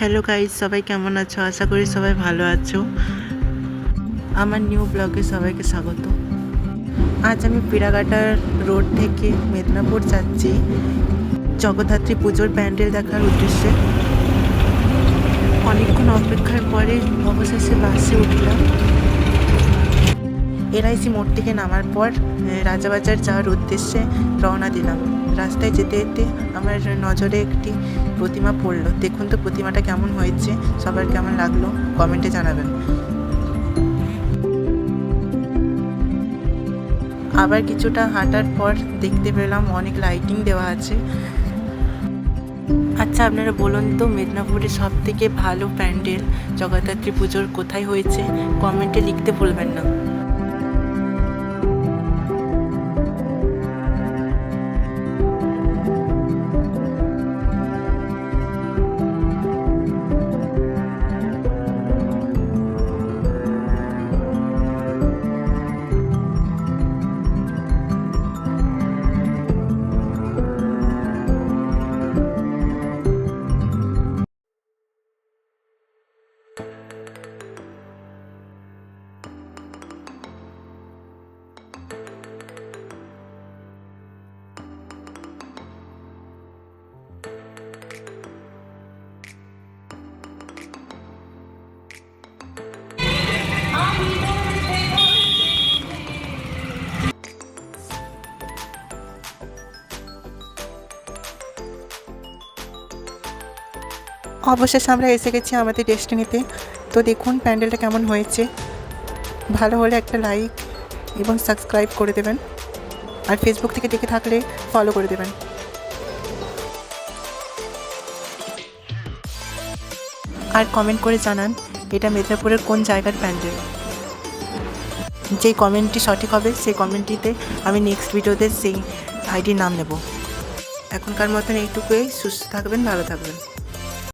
Hello guys সবাই কেমন আছো? আশা করি সবাই ভালো আছো। আমার নিউ ব্লগে সবাইকে স্বাগত। আজ আমি পিড়াঘাটার রোড থেকে মেদিনীপুর যাচ্ছি। জগদ্ধাত্রী পুজোর প্যান্ডেল দেখার উদ্দেশ্যে। অনেকক্ষণ অপেক্ষার পরে অবশেষে বাসে উঠলাম। এলআইসি মোড় থেকে নামার পর রাজাবাজার যাওয়ার উদ্দেশ্যে রওনা দিলাম। রাস্তায় যেতে যেতে আমার নজরে একটি প্রতিমা পড়ল। দেখুন তো প্রতিমাটা কেমন হয়েছে, সবার কেমন লাগল, কমেন্টে জানাবেন। আবার কিছুটা হাঁটার পর দেখতে পেলাম অনেক লাইটিং দেওয়া আছে। আচ্ছা আপনারা বলুন তো মেদিনীপুরে সব থেকে ভালো প্যান্ডেল, জগদ্ধাত্রী পুজোর কোথায় হয়েছে? কমেন্টে লিখতে ভুলবেন না। অবশেষে আমরা এসে গেছি আমাদের ডেস্টিনিতে। তো দেখুন, প্যান্ডেলটা কেমন হয়েছে। ভালো হলে একটা লাইক এবং সাবস্ক্রাইব করে দেবেন। আর ফেসবুক থেকে দেখে থাকলে ফলো করে দেবেন। আর কমেন্ট করে জানান, এটা মেদিনীপুরের কোন জায়গার প্যান্ডেল? যেই কমেন্টটি সঠিক হবে, সেই কমেন্টটিতে আমি নেক্সট ভিডিওতে সেই আইডির নাম নেব। এখনকার মতন এইটুকুই। সুস্থ থাকবেন, ভালো থাকবেন।